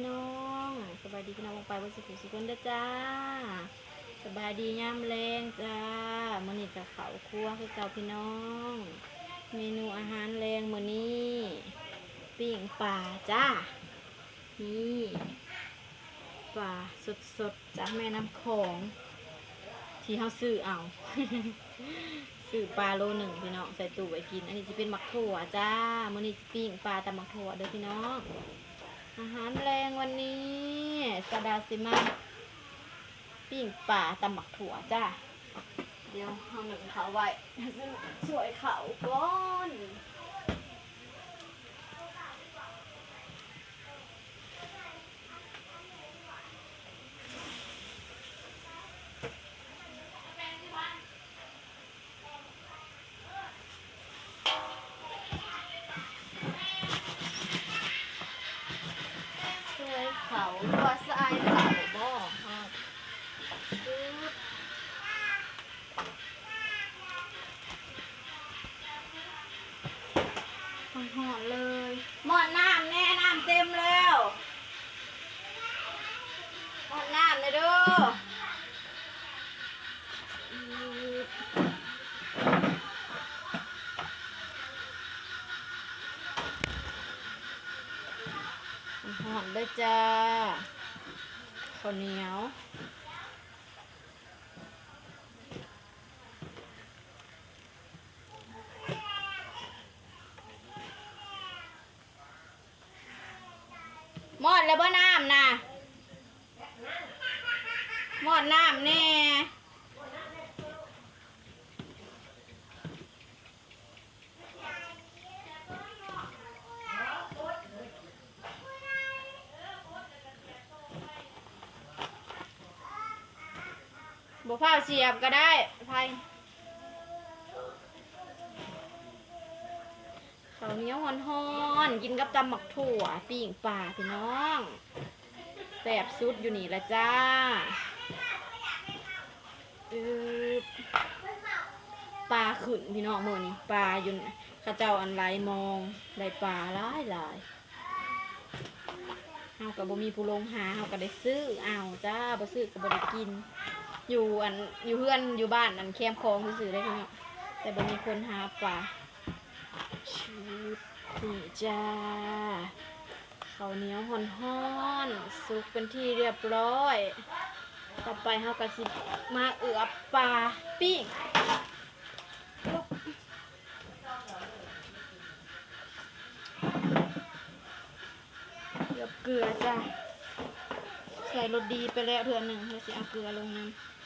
พี่น้องสบายดีพี่น้องลงไปวันสุขสุขคนเด้อจ้าสบายดีย่ามแรงจ้ามื้อนี้จะเขาครัวคือเก่าพี่น้อง เมนูอาหารแรงมือนี้ปิ้งปลาจ้านี่ปลาสดๆจากแม่น้ำโขงที่เขาซื้อเอาซื้อปลาโลหนึ่งพี่น้องใส่ตู้ไว้กิน อันนี้จะเป็นหมักถั่วจ้ามื้อนี้จะปิ้งปลาแต่หมักถั่วเด้อพี่น้อง อาหารแรงวันนี้สดาซิมาปิ้งป่าตำหมักถั่วจ้า เดี๋ยวเอาหนึ่งเขาไว้สวยเขาก่อน หอมด้วยจ้าข้าวเหนียว หมดแล้วบ่น้ำนะหมดน้ำแน่ บ่ผ้าเสียบก็ได้ไพข้าวเหนียวฮ้อนๆกินกับตำหมักถั่วปิ้งปลาพี่น้องแซ่บสุดอยู่นี่ละจ้าปลาขึ้นพี่น้องมือนี่ปลาอยู่นข้าเจ้าอันไรมองได้ปลาหลายหลายเฮากับบ่มีผู้ลงหาเฮาก็ได้ซื้อเอาจ้าบ่ซื้อก็บ่ได้กิน อยู่อันอยู่เพื่อนอยู่บ้านอันแคมคลองซื่อๆได้พี่น้องแต่บ่มีคนหาปลาชุดนี่จ้าข้าวเหนียวห่อนห่อนๆสุกเป็นที่เรียบร้อย ต่อไปเฮากระสิมาเอือบปลาปิ้งเอือบเกลือจ้าใส่รสดีไปแล้วเถื่อหนึ่งเดี๋ยวสิเอาเกลือลงน้ำ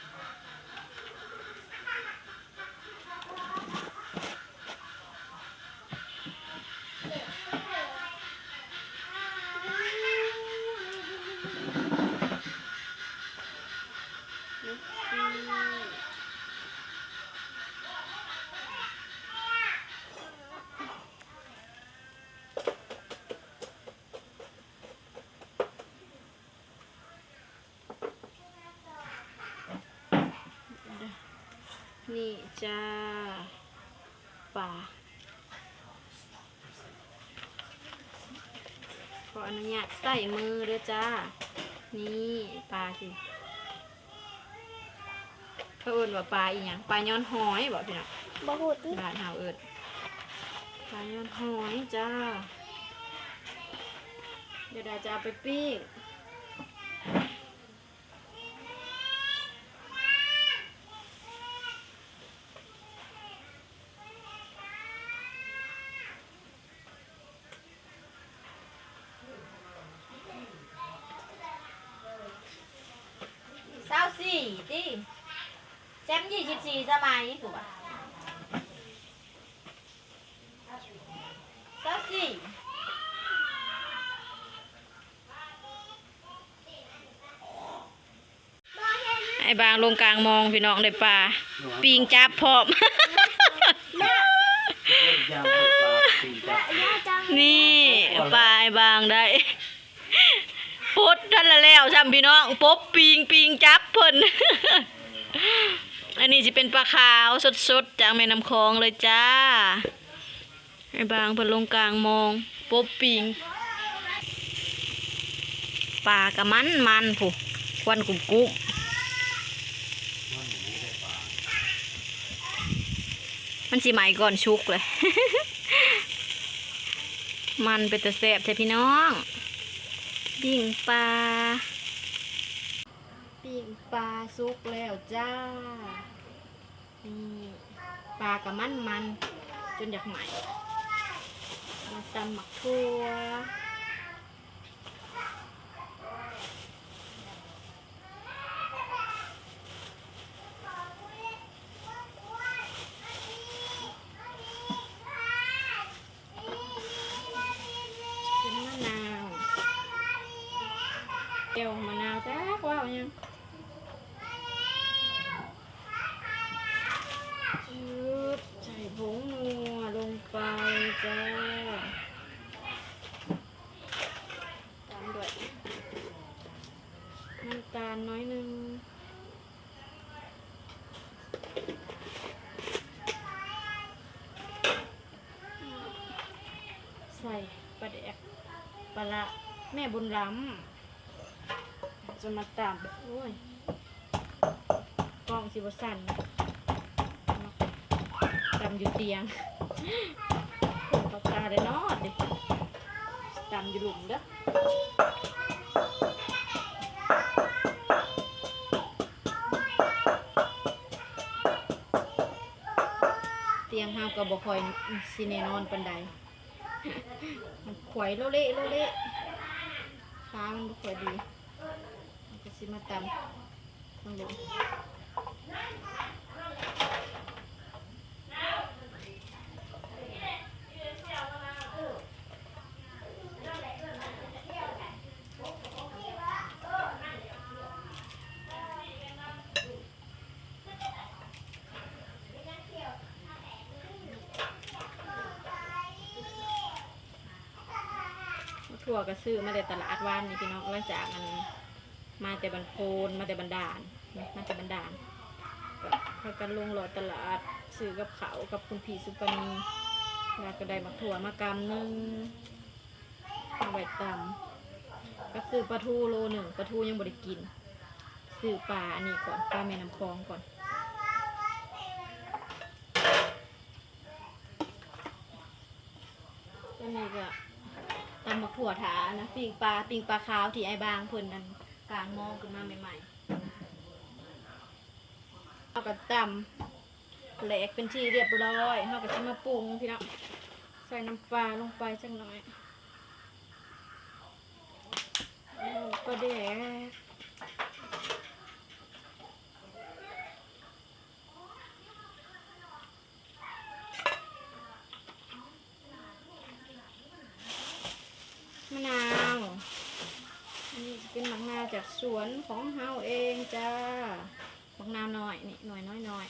นี่จ้าป่าขออนุญาตใส่มือด้วยจ้า นี่ปลาสิเขาเอิญว่าปลาอีหยังปลาย้อนหอยบอกพี่น้องบ่หูติบ้านเฮาเอิญปลาย้อนหอยจ้า เดี๋ยวเราจะเอาไปปิ้ง สี่ติแชมป์ยี่สิบสี่สมัยถูกป่ะเศร้าสี่ไอ้บางลงกลางมองพี่น้องเลยปลาปิงจับพร้อมยำให้ปลาปีกครับนี่ปลาไอ้บางได้ปุ๊ดท่านละ แล้วจำพี่น้องปบปิงปิงจับเพิ่น อันนี้จะเป็นปลาขาวสดๆ จากแม่น้ำคลองเลยจ้าไอ้บางเพิ่นลงกลางมองปบปิงปลากระมันมันผู้ควันกุ้มกุ้มมันสิไหมก่อนชุกเลย มันเป็นตะแสบแท้พี่น้อง ปิ่งปลาปิ่งปลาสุกแล้วจ้านี่ปลากระมันมันจนอยากใหม่มาตำหมักทั่ว เป็นมะนาวเกี่ย วมะนาวจ้าว้าวยังชืบใส่ผงนัวลงไปจ้าตามด้วยน้ำตาลน้อยนึงใส่ปลาแดกปลาแม่บุญล้ำ จะมาตามโอ้ยกล้องสิบสันตำอยู่เตียงผมปากกาได้นอดดิตำอยู่หลุมเด้อเตียงห้าวกับ่คอยสิแนนอนปันใดมันขวายโลเละโลเละขามันบ่คอยดี สิมาตำต้องลงถั่วก็ซื้อมาแต่ตลาดวานนี่พี่น้องหลังจากมัน มาแต่บันโพนมาแต่บันดาลนมาแต่บันดาลก็พากันลงหลอดตลาดซื้อกับเขากับคุณพี่สุปนีแล้วก็ได้มาถั่วมากำหนึงมาไว้ตำก็ซื้อปลาทูโลหนึ่งปลาทูยังบริกินซื้อปลาอันนี้ก่อนปลาแม่น้ำคลองก่อนตัวนี้ก็ตำบักถั่วถานะปิงปลาปิงปลาขาวที่ไอ้บางเพิ่นนั่น กางมองขึ้นมาใหม่ๆเอาก็ตำแหลกเป็นที่เรียบร้อยเอาก็จะมาปรุงพี่น้องใส่น้ำปลาลงไปจังหน่อยเอาปลาแดกมะนาว เป็นมะนาจากสวนของเฮาเองจ้ามะนาหน่อยนี่หน่อยน้อยน้อย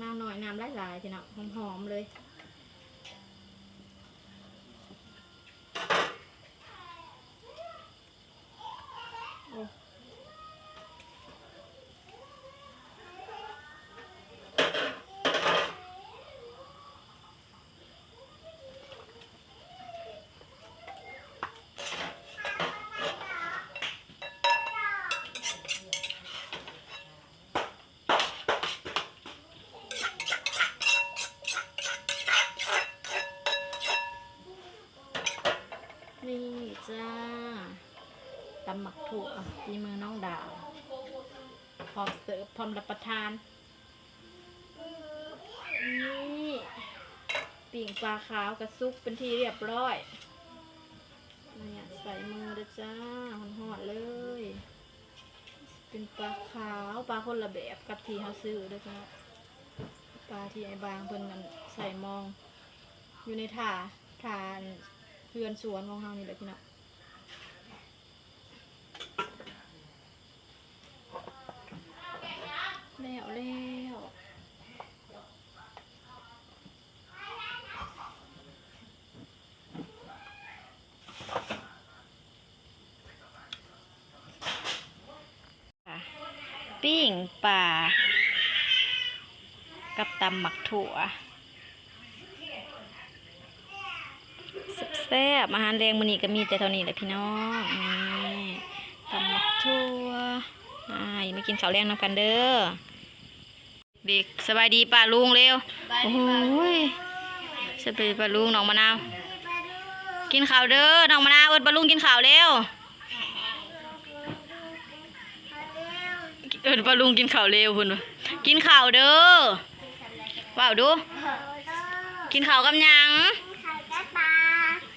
นาวหน่อยน้ำหลายๆพี่น้องหอมๆเลย โอ้นี่จ้า ตำหมักถั่วฝีมือน้องดาว พร้อมเสิร์ฟ พร้อมรับประทาน นี่ปิ่งปลาขาวกระซุกเป็นที่เรียบร้อยเนี่ยใส่มือเด้อจ้าหอนๆเลย เป็นปลาขาวปลาคนละแบบกับที่เขาซื้อเด้อจ้าปลาที่ไอ้บางเพิ่นมันใส่มอง อยู่ในถาถาเพื่อนสวนของเรานี่แหละพี่น้อง แล้วแล้ว ปิ้งป่า กับตำหมักถั่วแซ่บอาหารแรงมื้อนี้ก็มีแต่เท่านี้แหละพี่น้องนี่ตำหมักถั่วอ่าอย่ามากินข้าวแรงนำกันเด้อเด็กสบายดีป้าลุงเร็วโอ้โหยสบายป้าลุงน้องมะนาวกินข้าวเด้อน้องมะนาวเอิดป้าลุงกินข้าวเร็ว เอิดป้าลุงกินข้าวเร็วพุ่นวะกินข้าวเด้อว้าวดู กินข้าวกับหยัง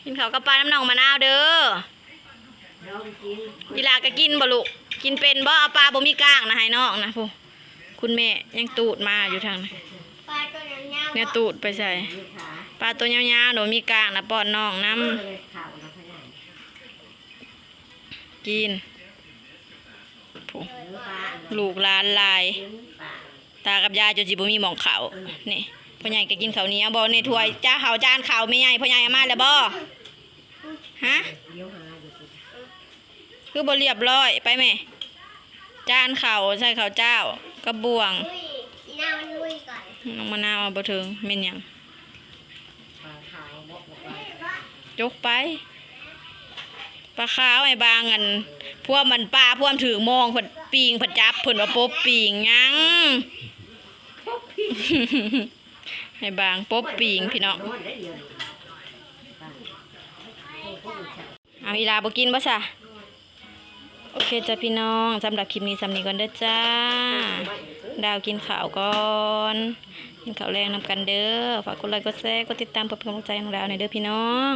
กินข้าวกับปลาน้ำหนองมะนาวเด้อยีลาก็กินบ่ลูกกินเป็นบ่เอาปลาบ่มีกล้างนะให้น้องนะพูคุณแม่ยังตูดมาอยู่ทางนั้นเนี่ยตูดไปใส่ปลาตัวยาวๆหนูมีกล้างนะป้อนน้องน้ำกิน พูลูกหลานหลาย ตากับยายจนจิบ่มีหมองเขานี่พ่อใหญ่ก็กินข้าวเหนียวบ่ในถ้วยจ้าข้าวจานข้าวไม่ใหญ่พ่อใหญ่เอามาแล้วบ่ฮะคือบ่เรียบร้อยไปแม่จานข้าวใส่ข้าวเจ้ากระบวงน้องมะนาวเอาบ่ถึงแม่นหยังยกไป ปลาขาวไอ้บางอันพวกมันปลาพวกมันถือมองเพิ่นปิงเพิ่นจับเพิ่นว่าปบปิงยังให้บางปบปิงพี่น้องเอาอีลาบกินบ่ซะโอเคจ้ะพี่น้องสำหรับคลิปนี้สำนี้ก่อนเด้อจ้า ดาวกินข้าวก่อนกินข้าวแรงนำกันเด้อฝากกดไลค์กดแชร์กดติดตามเพื่อเป็นกำลังใจของเราในอยเด้อพี่น้อง